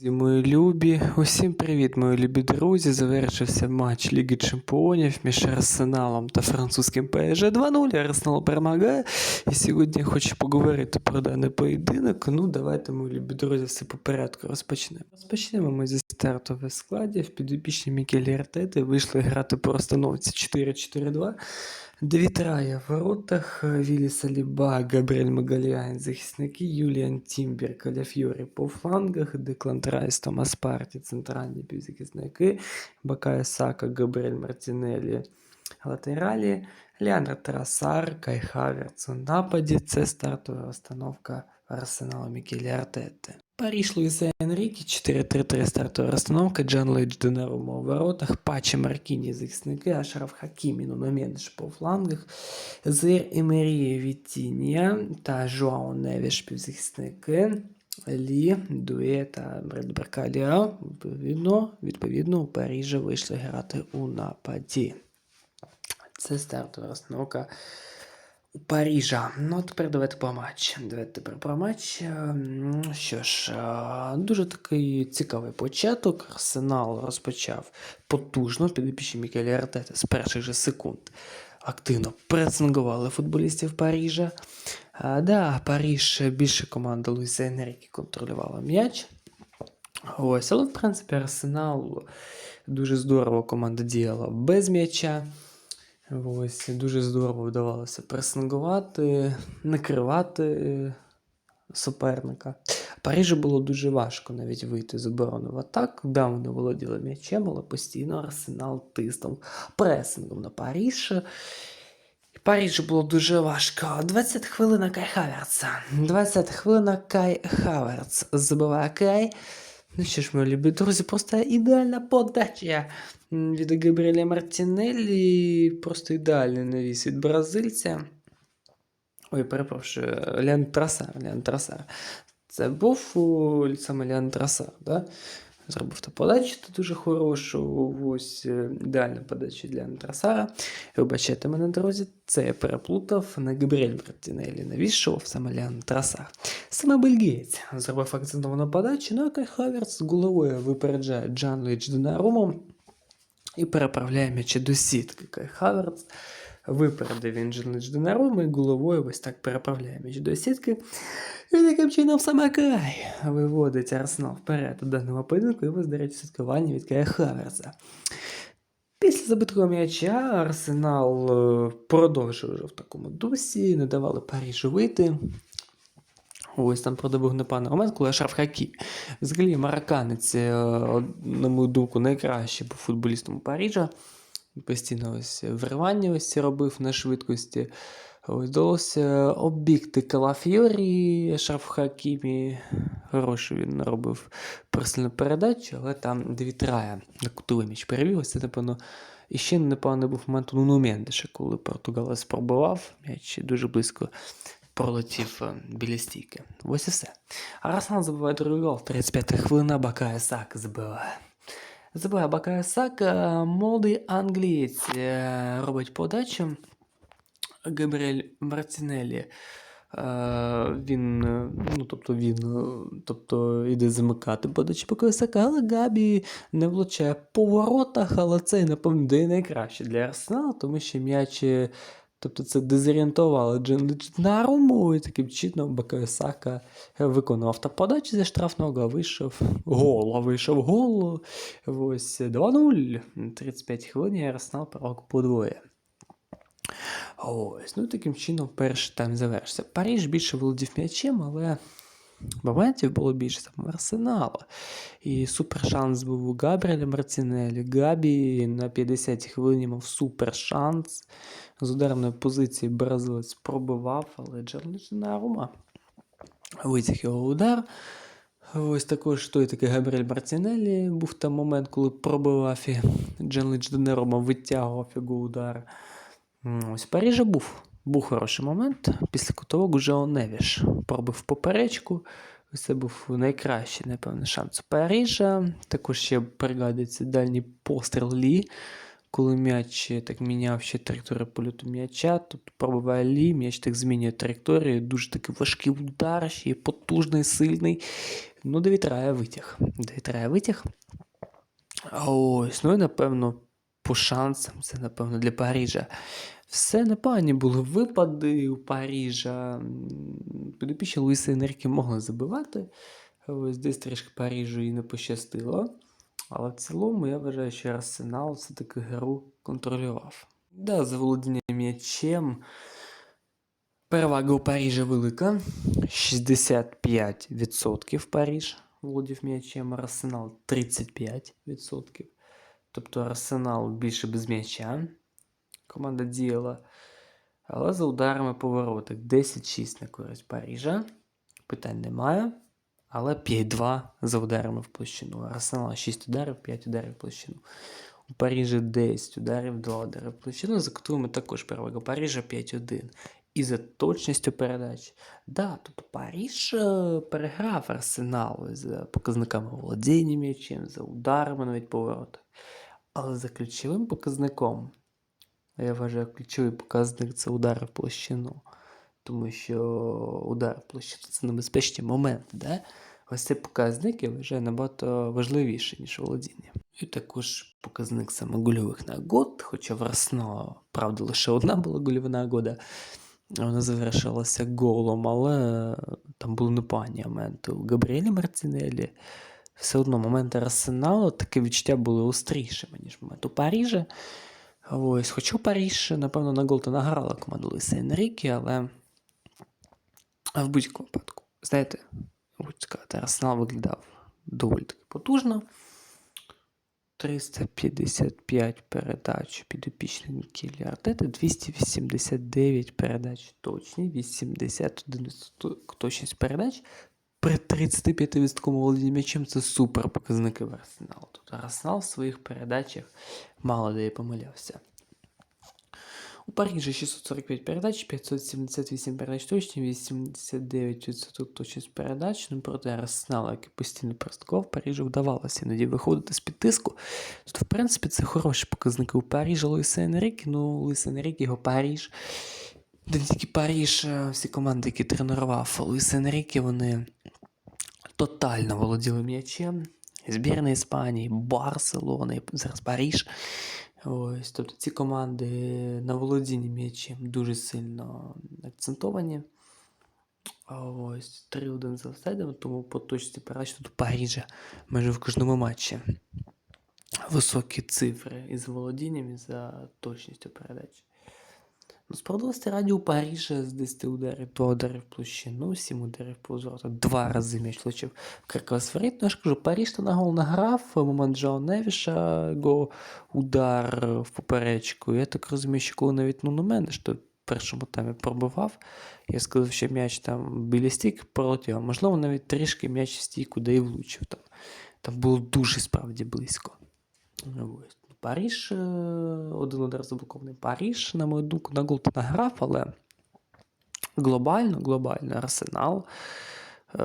Друзі, мої любі, усім привіт, мої любі друзі. Завершився матч Ліги Чемпіонів між Арсеналом та французьким ПСЖ 2-0. Арсенал перемагає. І сьогодні я хочу поговорити про даний поєдинок. Ну, давайте, мої любі друзі, все по порядку розпочнемо. Розпочнемо ми зі стартових складів. Підопічні Мікелі Артети вийшли грати по розстановці 4-4-2. Дві трая в воротах, Вілі Саліба, Габріель Магаліайн, захисники, Юліан Тімбер, Каляфьорі по флангах, Деклан Райс, Томас Парті, центральні півзахисники, Бакая Сака, Габріель Мартінелі, латералі, Леандр Трасар, Кай Хаверц у нападі. Це стартова розстановка Арсенала Мікелі Артети. Паріж Луїса Енрікі, 4-3-3 стартова розстановка, Джан Лейдж Денерума у воротах, Паче Маркіні захисники, Ашраф Хакімі, Нуно Мендеш по флангах, Зир Емерія Вітінія та Жуао Невіш півзахисники, Лі, Дує та Бредберкаліа, відповідно, відповідно, у Парижі вийшли грати у нападі. Це стартова розстановка Парижа. Ну, тепер давайте про матч. Давайте тепер про матч. Ем, Що ж, е, дуже такий цікавий початок. Арсенал розпочав потужно, підопічні Мікелі Артета з перших же секунд. Активно пресингували футболістів Парижа. А, да, Париж більше команда Луїса Енеріки контролювала м'яч. Ось, але в принципі Арсенал дуже здорово команда діяла без м'яча. Ось, дуже здорово вдавалося пресингувати, накривати е, суперника. Парижу було дуже важко навіть вийти з оборони в атаку. Да, вони володіли м'ячем, але постійно Арсенал тиснув пресингом на Париж. І Парижу було дуже важко. 20 хвилин Кай Хаверца. 20 хвилин Кай Хаверц забиває Кай. Ну що ж, мої любі друзі, просто ідеальна подача від Габріеля Мартінеллі. Просто ідеальний навіс від бразильця. Ой, перепрошую, Леон Трасар. Леон Трасар. Це був саме Леон Трасар, да? Зробив ту подачу тут дуже хорошу. Ось е, ідеальна подача для Трасара. Вибачайте мене, друзі, це я переплутав на Габріель Мартінеллі навішував саме Леон Трасар. Саме бельгієць зробив акцентовану подачу, ну а Кай Хаверц з головою випереджає Джан Лейдж Донаруму і переправляє м'ячі до сітки. Кай Хаверц випередив він Лейдж і головою ось так переправляє м'яч до сітки. І таким чином саме Кай виводить Арсенал вперед у даному поєдинку і до святкування від Кая Хаверца. Після забитого м'яча Арсенал е, продовжив вже в такому дусі, не давали Парижу вийти. Ось там правда був непевний момент, коли Ашраф Хакі. Взагалі марокканець, е, на мою думку, найкращий був футболістом Парижа. Постійно ось вривання ось робив на швидкості. Вдалося оббігти Калафьорі, Ашраф Хакімі. Хорошу він наробив персональну передачу, але там дві трая на кутовий міч перевів. Це, напевно, і ще непевний був момент у Мендеша, коли португалець пробивав, м'яч дуже близько пролетів е, біля стійки. Ось і все. Арсенал забиває другий гол, 35 хвилина, Бакая Сак забиває. Забиває Бакаясак, е, молодий англієць е, робить подачу. Габріель Мартінеллі. Е, він, ну, тобто він, тобто іде замикати подачі Бакая але Габі не влучає по воротах, але це, напевно, де найкраще для Арсеналу, тому що м'яч е, Тобто це дезорієнтувало Дженличнаруму, і таким чином Бакайосака виконував та подачі зі штрафного, вийшов гол, вийшов гол. Ось 2-0. 35 хвилин і Арсенал перемог подвоє. Ось, ну таким чином перший тайм завершився. Париж більше володів м'ячем, але моментів було більше саме Арсенала. І супер шанс був у Габріеля Мартінелі. Габі на 50 хвилині мав супер шанс. З ударної позиції бразилець пробивав, але Джерліч Нарума витяг його удар. Ось також той такий Габріель Мартінелі був там момент, коли пробивав і Дженліч Денерома витягував його удар. Ось в Парижі був. Був хороший момент. Після кутового Жео Невіш пробив поперечку. Це був найкращий, напевно, шанс Парижа. Також ще пригадується дальній постріл Лі коли м'яч так міняв ще траєкторію польоту м'яча, тобто пробиває лі, м'яч так змінює траєкторію, дуже такий важкий удар, ще потужний, сильний. Ну, до вітра витяг. До вітра витяг. Ось, ну і напевно, по шансам, це напевно для Парижа. Все непогані були випади у Парижа. М, Підопічні Луїса Енерки могли забивати. Ось десь трішки Парижу і не пощастило. Але в цілому я вважаю, що Арсенал все-таки гру контролював. Да, за володіння м'ячем. Перевага у Парижа велика. 65% Париж володів м'ячем, Арсенал 35%. Тобто Арсенал більше без м'яча. Команда діяла. Але за ударами по воротах 10-6 на користь Парижа. Питань немає. Але 5-2 за ударами в площину. Арсенал 6 ударів, 5 ударів в площину. У Парижа 10 ударів, 2 удари в площину, за котрими також перевага Парижа 5-1. І за точністю передач. Да, тобто Париж е, переграв Арсенал за показниками володіння м'ячем, за ударами навіть по воротах. Але за ключовим показником, я вважаю, ключовий показник це удари в площину. Тому що удар в площину це небезпечні моменти. Да? Ось цей показник я вважаю набагато важливіший, ніж володіння. І також показник саме гольових нагод, хоча в Арсенала, правда, лише одна була гольова нагода. Вона завершилася голом, але там були непогані моменти у Габріелі Мартінелі. Все одно моменти Арсеналу таке відчуття були острішими, ніж момент у Парижа. Ось, хоча у Париж, напевно, на гол то награла команда Лиса Енрікі, але в будь-якому випадку, знаєте, сказати, Арсенал виглядав доволі таки потужно. 355 передач підопічних Кілі Артети, 289 передач точні, 81 точність передач. При 35% володінні м'ячем це супер показники в Арсеналу. Тобто Арсенал в своїх передачах мало де і помилявся. У Парижі 645 передач, 578 передач точні, 89% точність передач. Ну, проти Арсенала, який постійно просткував, Парижу вдавалося іноді виходити з-під тиску. Тобто, в принципі, це хороші показники у Парижа Луїса Енрікі. Ну, Луїса Енрікі, його Париж. Не тільки Париж, а всі команди, які тренував Луїс Енрікі, вони тотально володіли м'ячем. Збірна Іспанії, Барселони, зараз Париж. Ось, тобто ці команди на володінні м'ячем дуже сильно акцентовані. Ось 3-1 за офсайдом, тому по точці передач тут Парижа майже в кожному матчі. Високі цифри із володінням і за точністю передач. Ну, справедливості раді у Парижа з 10 ударів, 2 удари в площину, 7 ударів по ворота, два рази м'яч влучив Кракова Ну, я ж кажу, Париж то на гол награв, момент Джао Невіша, його удар в поперечку. Я так розумію, що коли навіть ну, на мене, що першому таймі пробивав, я сказав, що м'яч там біля стійки пролетів, а можливо навіть трішки м'яч стійку, де і влучив. Там, там було дуже справді близько. Ось. Париж, е, один удар заблокований. Париж, на мою думку, на гол награв, але глобально, глобально Арсенал е,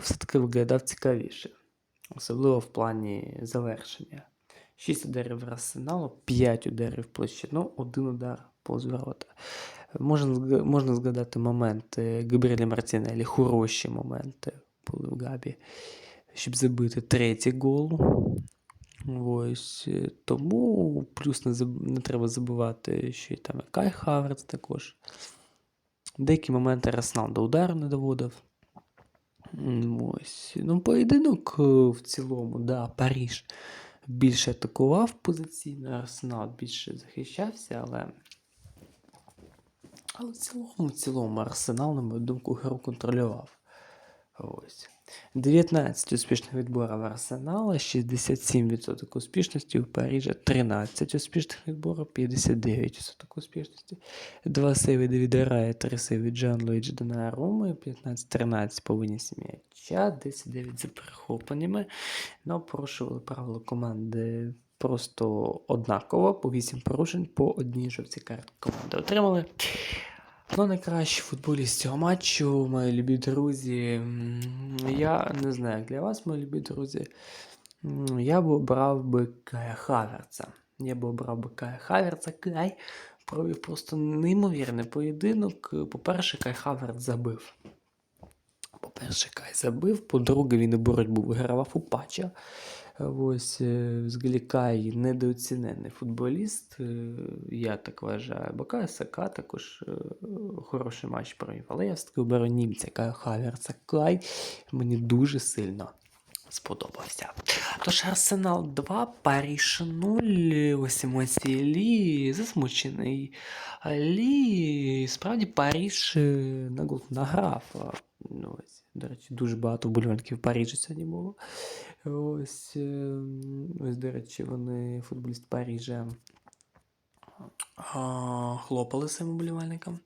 все-таки виглядав цікавіше. Особливо в плані завершення. 6 ударів Арсеналу, 5 ударів площину, один удар повз ворота. Можна, можна згадати моменти Габріеля Мартінелі, хороші моменти були в Габі, щоб забити третій гол. Ось е, тому плюс не, заб... не треба забувати, що і там Кай Хаверц також. Деякі моменти Арсенал до удару не доводив. Ось. Ну, поєдинок е, в цілому, да, Париж більше атакував позиційно, Арсенал більше захищався, але. Але в цілому, в цілому Арсенал, на мою думку, гру контролював. Ось. 19 успішних відборів Арсенала, 67% успішності у Парижа, 13 успішних відборів, 59% успішності. Два сейви Девіда Рая, 3 сейви Джан Луїджі Донаруми, 15-13 по винісі м'яча, 10-9 за перехопленнями. Ну, порушували правила команди просто однаково, по 8 порушень, по одній жовтій картці команди отримали. Ну, найкращий футболіст цього матчу, мої любі друзі. Я не знаю, як для вас, мої любі друзі. Я б обрав би Кая Хаверца. Я би обрав би Кая Хаверца. Кай провів просто неймовірний поєдинок. По-перше, Кай Хаверц забив. По-перше, Кай забив. По-друге, він і боротьбу вигравав у патча. Ось е, взагалі Кай недооцінений футболіст. е, Я так вважаю. Бо Сака також е, хороший матч провів. Але я все-таки оберу німця Кая Хаверца. Кай мені дуже сильно сподобався. Тож Арсенал 2, Паріж 0. Ось емоції Лі, засмучений. Лі, справді Паріж на гол награв. Ось, до речі, дуже багато вболівальників Парижа сьогодні було. Ось, е, ось, до речі, вони, футболіст Парижа, хлопали своїм вболівальникам.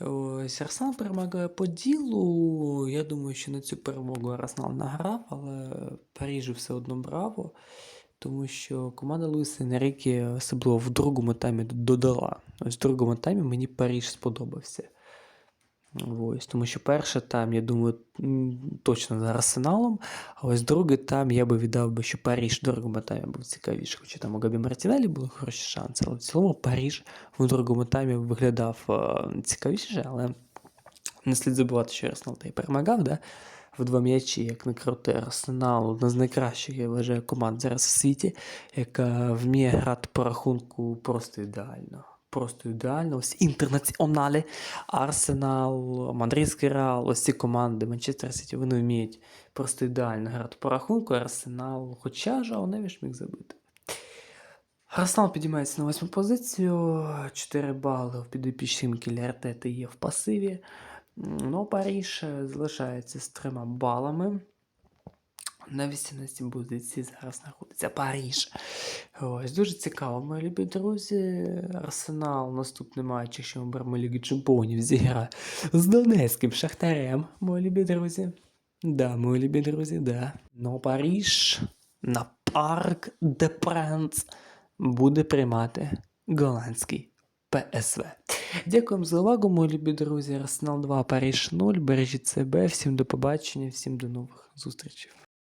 Ось Арсенал перемагає по ділу. Я думаю, що на цю перемогу Арсенал награв, але Парижу все одно браво. Тому що команда Луїса Енрікі, особливо в другому таймі, додала. Ось в другому таймі мені Париж сподобався. Ось, тому що перший тайм, я думаю, точно за Арсеналом, а ось другий тайм я би віддав би, що Париж в другому таймі був цікавіший, хоча там у Габі Мартінелі були хороші шанси, але в цілому Париж в другому таймі виглядав е, цікавіше, але не слід забувати, що Арсенал та й перемагав, да? в два м'ячі, як не крути, Арсенал одна з найкращих, я вважаю, команд зараз у світі, яка вміє грати по рахунку просто ідеально. Просто ідеально. Ось інтернаціоналі, Арсенал, Мадридський Реал, ось ці команди, Манчестер Сіті, вони вміють просто ідеально грати по рахунку. Арсенал, хоча Жао Невіш міг забити. Арсенал підіймається на восьму позицію, 4 бали в підопічнім Артети є в пасиві. Ну, Паріж е, залишається з трьома балами. На 18 позиції зараз знаходиться Паріж. Ось дуже цікаво, мої любі друзі. Арсенал наступний матч, якщо ми беремо Ліги Чемпіонів, зіграє з Донецьким Шахтарем, мої любі друзі. Да, мої любі друзі, да. Но Паріж на парк де Пренц буде приймати голландський ПСВ. Дякуємо за увагу, мої любі друзі. Арсенал 2, Паріж 0. Бережіть себе. Всім до побачення, всім до нових зустрічей.